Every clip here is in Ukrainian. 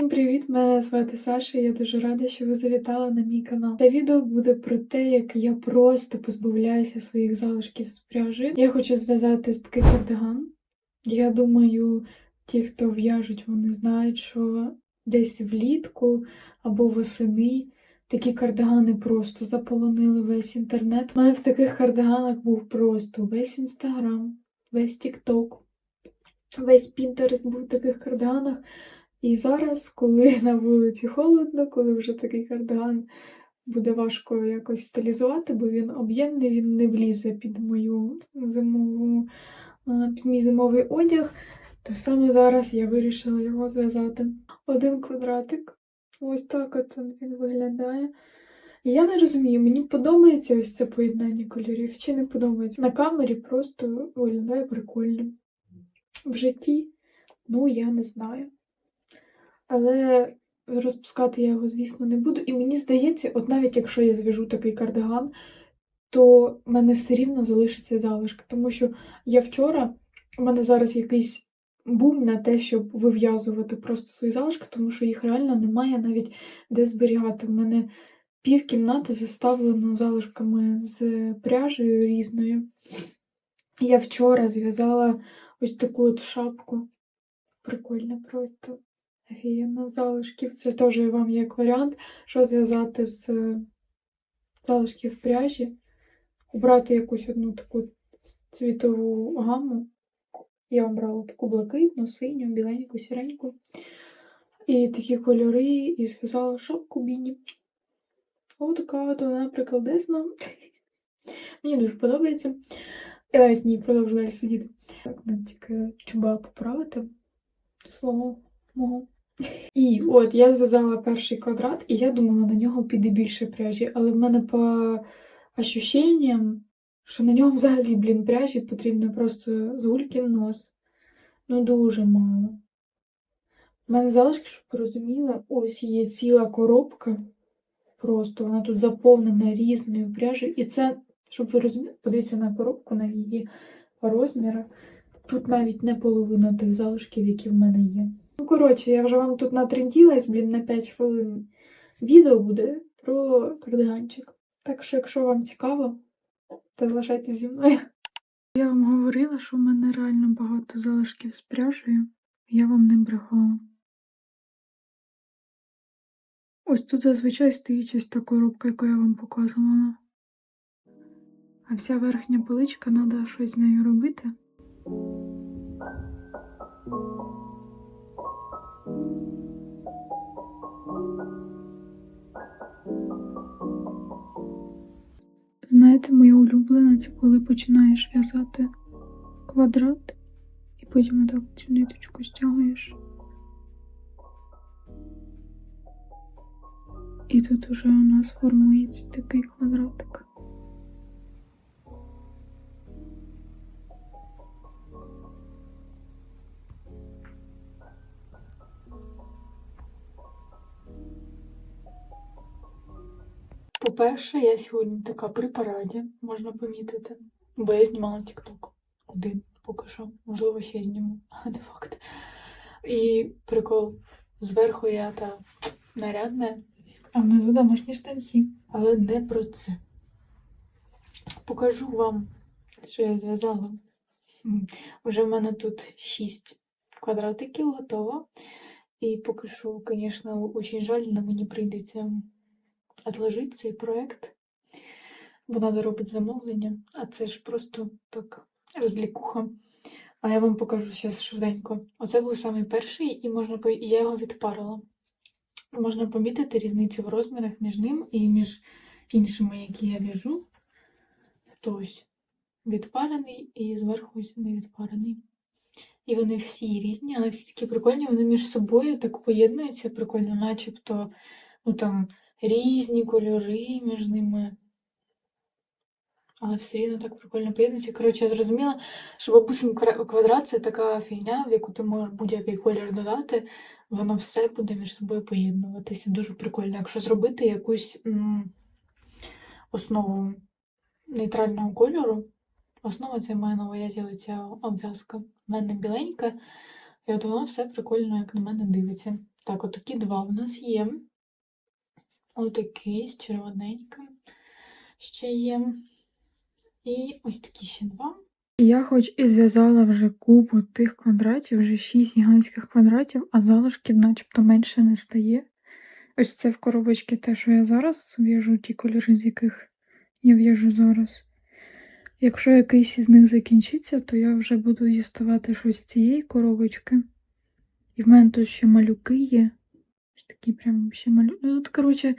Всім привіт! Мене звати Саша. Я дуже рада, що ви завітали на мій канал. Це відео буде про те, як я просто позбавляюся своїх залишків з пряжі. Я хочу зв'язати ось такий кардиган. Я думаю, ті, хто в'яжуть, вони знають, що десь влітку або восени такі кардигани просто заполонили весь інтернет. У мене в таких кардиганах був просто весь інстаграм, весь тікток, весь Пінтерест був в таких кардиганах. І зараз, коли на вулиці холодно, коли вже такий кардиган буде важко якось стилізувати, бо він об'ємний, він не влізе під мою зимову, під мій зимовий одяг, то саме зараз я вирішила його зв'язати. Один квадратик. Ось так от він виглядає. Я не розумію, мені подобається ось це поєднання кольорів чи не подобається. На камері просто виглядає прикольно. В житті, ну, я не знаю. Але розпускати я його, звісно, не буду. І мені здається, от навіть якщо я зв'яжу такий кардиган, то в мене все рівно залишиться залишки. Тому що я вчора, у мене зараз якийсь бум на те, щоб вив'язувати просто свої залишки, тому що їх реально немає навіть де зберігати. У мене пів кімнати заставлено залишками з пряжею різною. Я вчора зв'язала ось таку от шапку. Прикольно просто. Офігенно, залишків. Це теж вам як варіант, що зв'язати з е, залишків пряжі, обрати якусь одну таку цвітову гаму. Я обрала таку блакитну, синю, біленьку, сіреньку. І такі кольори, і зв'язала шапку біні. Ось така от вона прикладесна. Мені дуже подобається. Я навіть не продовжу далі сидіти. Так, тільки чуба поправити свого мого. І от я зв'язала перший квадрат, і я думала, на нього піде більше пряжі, але в мене по ощущенням, що на нього взагалі, блін, пряжі потрібно просто з нос. Ну, дуже мало. У мене залишки, щоб ви розуміли, ось є ціла коробка. Просто вона тут заповнена різною пряжею. І це, щоб ви розуміли, подивіться на коробку, на її розміри. Тут навіть не половина тих залишків, які в мене є. Коротше, я вже вам тут натренділась, блін, на 5 хвилин. Відео буде про кардиганчик. Так що, якщо вам цікаво, то залишайтесь зі мною. Я вам говорила, що в мене реально багато залишків з пряжею. Я вам не брехала. Ось тут зазвичай стоїть ось та коробка, яку я вам показувала. А вся верхня поличка, треба щось з нею робити. Знаєте, моє улюблене це коли починаєш в'язати квадрат і потім отак цю ниточку стягуєш. І тут уже у нас формується такий квадратик. По-перше, я сьогодні така при параді, можна помітити, бо я знімала TikTok. Один поки що, можливо, ще зніму, але не факт. І прикол, зверху я та нарядна, а внизу домашні штанці. Але не про це. Покажу вам, що я зв'язала. Вже в мене тут 6 квадратиків готово. І поки що, звісно, дуже жаль, але мені прийдеться відложити цей проект, бо треба робити замовлення, а це ж просто так розлікуха. А я вам покажу зараз швиденько. Оце був самий перший, і можна я його відпарила. Можна помітити різницю в розмірах між ним і між іншими, які я в'яжу. Тобто ось відпарений і зверху не відпарений. І вони всі різні, але всі такі прикольні, вони між собою так поєднуються прикольно, начебто, ну там різні кольори між ними. Але все рівно так прикольно поєднується. Коротше, я зрозуміла, що бабусин квадрат це така фігня, в яку ти можеш будь-який колір додати, воно все буде між собою поєднуватися. Дуже прикольно. Якщо зробити якусь м, основу нейтрального кольору, основа це має на увазі обв'язка. В мене біленька, і от воно все прикольно, як на мене дивиться. Так, отакі два у нас є. Отакий з червоненьким ще є. І ось такі ще два. Я хоч і зв'язала вже купу тих квадратів, вже 6 гігантських квадратів, а залишків начебто менше не стає. Ось це в коробочці те, що я зараз в'яжу, ті кольори, з яких я в'яжу зараз. Якщо якийсь із них закінчиться, то я вже буду діставати щось з цієї коробочки. І в мене тут ще малюки є. Такі прям вообще малюки. Ну, тут, короче,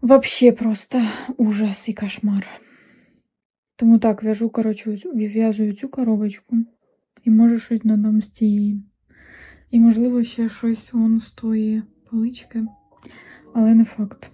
вообще просто ужас и кошмар. Тому так, в'яжу, короче, в'язую цю коробочку. І може щось додам з цієї. І, можливо, ще щось вон з тої полички, але не факт.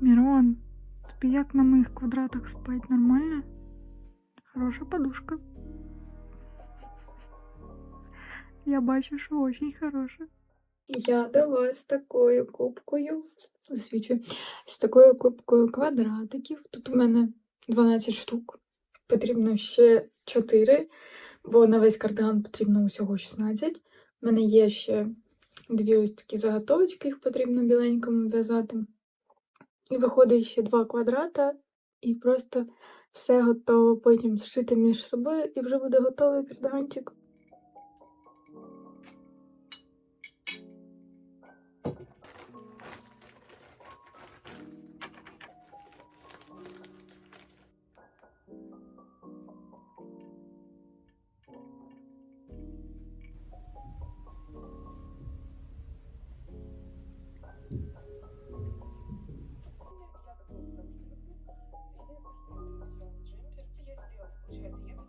Мирон, тобі як на моїх квадратах спать нормально? Хороша подушка. Я бачу, що очень хороша. Я до вас такою кубкою, засвічую, з такою кубкою квадратиків. Тут у мене 12 штук. Потрібно ще 4, бо на весь кардиган потрібно усього 16. У мене є ще дві ось такі заготовочки, їх потрібно біленькому в'язати. І виходить ще два квадрата, і просто все готово потім зшити між собою, і вже буде готовий кардиганчик.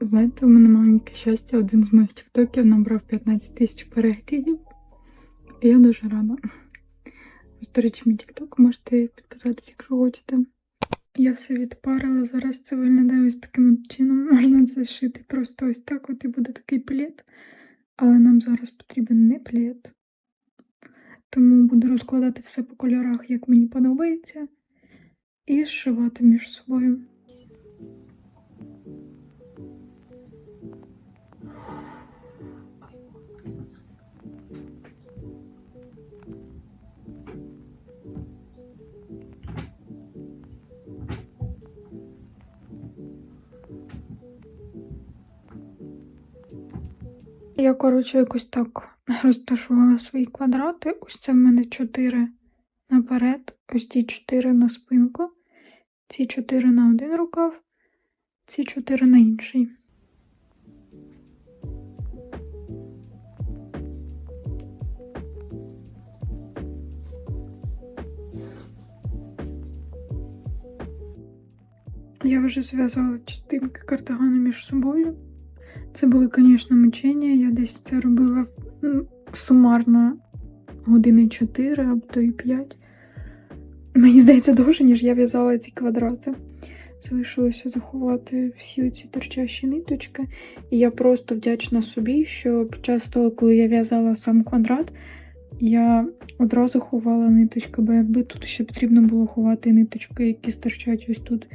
Знаєте, у мене маленьке щастя, один з моїх тіктоків набрав 15 тисяч переглядів. І я дуже рада. До речі, мій тікток можете підписатися, якщо хочете. Я все відпарила, зараз це виглядає ось таким от чином. Можна це шити просто ось так, от і буде такий плед. Але нам зараз потрібен не плед. Тому буду розкладати все по кольорах, як мені подобається, і зшивати між собою. Я, коротше, якось так розташувала свої квадрати. Ось це в мене 4 наперед, ось ті 4 на спинку, ці 4 на один рукав, ці 4 на інший. Я вже зв'язала частинки картигану між собою. Це були, звісно, мучення. Я десь це робила сумарно години 4 або то і 5. Мені здається, довше, ніж я в'язала ці квадрати. Залишилося заховати всі ці торчащі ниточки. І я просто вдячна собі, що під час того, коли я в'язала сам квадрат, я одразу ховала ниточки, бо якби тут ще потрібно було ховати ниточки, які стирчать ось тут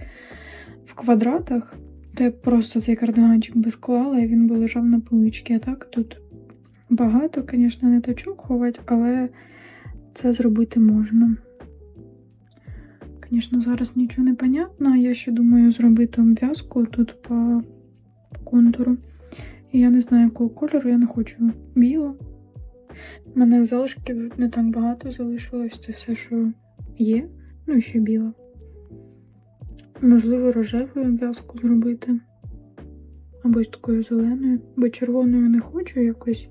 в квадратах, то просто цей кардиганчик би склала і він би лежав на поличці. А так тут багато, звісно, ниточок ховати, але це зробити можна. Звісно, зараз нічого не понятно. Я ще думаю зробити обв'язку тут по, по контуру. І я не знаю, якого кольору, я не хочу біло. У мене залишків не так багато залишилось. Це все, що є. Ну і ще біло. Можливо, рожевою обв'язку зробити. Або з такою зеленою. Бо червоною не хочу якось.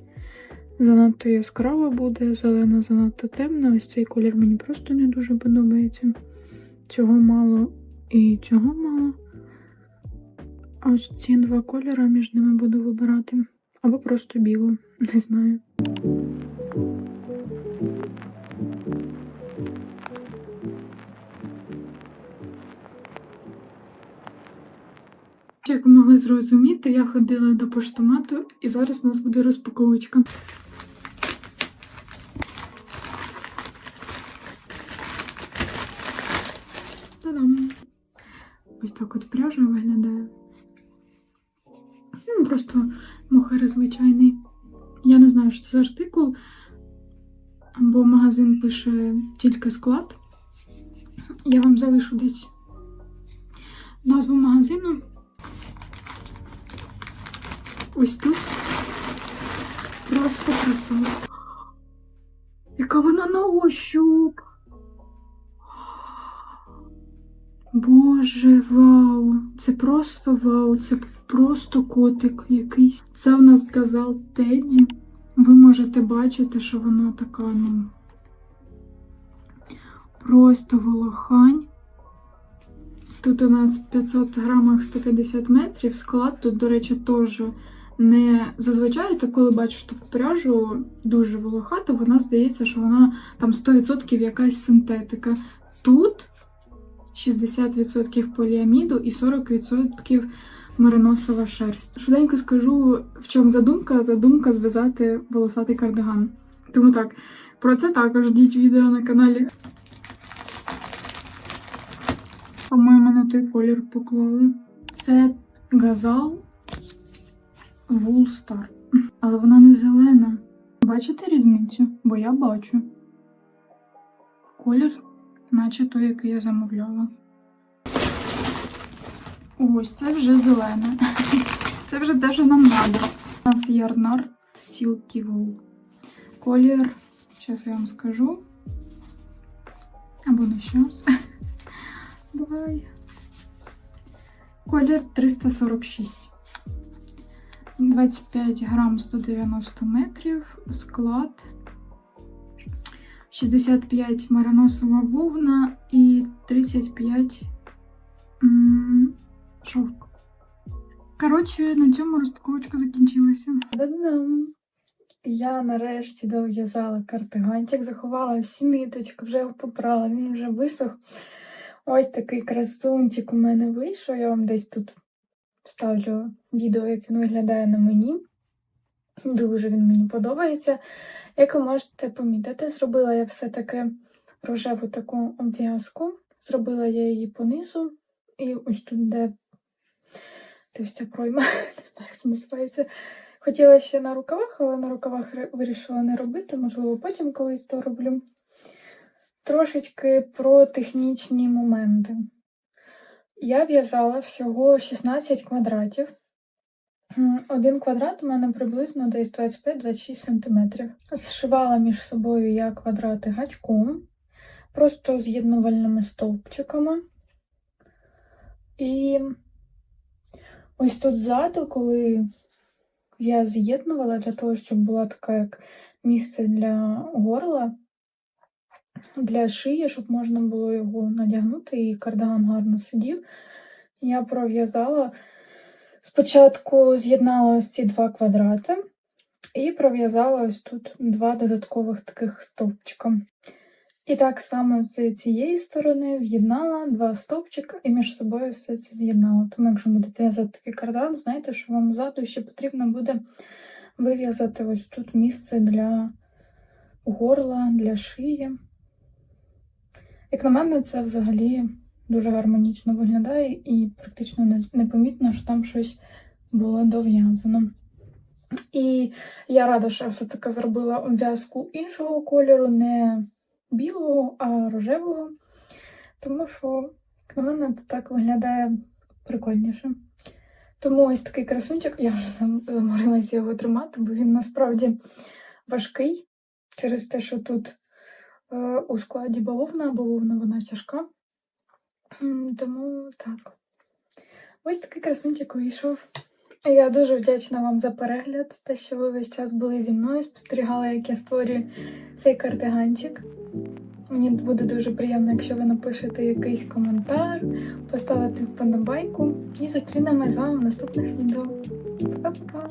Занадто яскраво буде, зелена занадто темна. Ось цей колір мені просто не дуже подобається. Цього мало і цього мало. А ось ці два кольори між ними буду вибирати. Або просто білу, не знаю. Як ви могли зрозуміти, я ходила до поштомату і зараз у нас буде розпаковочка. Ось так от пряжа виглядає. Ну, просто мохер звичайний. Я не знаю, що це за артикул, бо магазин пише тільки склад. Я вам залишу десь назву магазину. Ось тут. Просто красава. Яка вона на ощуп. Боже, вау! Це просто вау, це просто котик якийсь. Це в нас казал Тедді. Ви можете бачити, що вона така, ну. Просто волохань. Тут у нас в 500 грамах 150 метрів. Склад тут, до речі, теж не зазвичай, ти коли бачиш таку пряжу дуже волохату, вона здається, що вона там 100% якась синтетика. Тут 60% поліаміду і 40% мериносова шерсть. Швиденько скажу, в чому задумка. Задумка зв'язати волосатий кардиган. Тому так, про це також ждіть відео на каналі. По-моєму, на той колір поклали. Це газал Star. Але вона не зелена. Бачите різницю? Бо я бачу. Колір, наче той, який я замовляла. Ось це вже зелене. Це вже те, що нам треба. У нас є Арнард Silky. Колір, зараз я вам скажу. Або не щас. Давай. Колір 346. 25 грам 190 метрів. Склад. 65 мариносова вовна і 35 шовк. Коротше, на цьому розпаковочка закінчилася. Та-дам! Я нарешті дов'язала картиганчик, заховала всі ниточки, вже його попрала, він вже висох. Ось такий красунчик у мене вийшов. Я вам десь тут вставлю відео, як він виглядає на мені. Дуже він мені подобається. Як ви можете помітити, зробила я все-таки рожеву таку обв'язку. Зробила я її понизу. І ось тут, де ось ця пройма, не знаю, як це називається. Хотіла ще на рукавах, але на рукавах вирішила не робити, можливо, потім колись то роблю. Трошечки про технічні моменти. Я в'язала всього 16 квадратів. Один квадрат у мене приблизно десь 25-26 см. Зшивала між собою я квадрати гачком, просто з'єднувальними стовпчиками. І ось тут ззаду, коли я з'єднувала для того, щоб була така як місце для горла, для шиї, щоб можна було його надягнути і кардиган гарно сидів. Я пров'язала. Спочатку з'єднала ось ці два квадрати і пров'язала ось тут два додаткових таких стовпчика. І так само з цієї сторони з'єднала два стовпчика і між собою все це з'єднала. Тому, якщо будете в'язати такий кардиган, знайте, що вам ззаду ще потрібно буде вив'язати ось тут місце для горла, для шиї. Як на мене, це взагалі дуже гармонічно виглядає і практично непомітно, що там щось було дов'язано. І я рада, що я все-таки зробила обв'язку іншого кольору, не білого, а рожевого. Тому що, як на мене, це так виглядає прикольніше. Тому ось такий красунчик, я вже заморилася його тримати, бо він насправді важкий через те, що тут у складі бавовна, бавовна вона тяжка. Тому так. Ось такий красунчик вийшов. Я дуже вдячна вам за перегляд, те, що ви весь час були зі мною, спостерігали, як я створюю цей кардиганчик. Мені буде дуже приємно, якщо ви напишете якийсь коментар, поставите вподобайку і зустрінемось з вами в наступних відео. Пока-пока!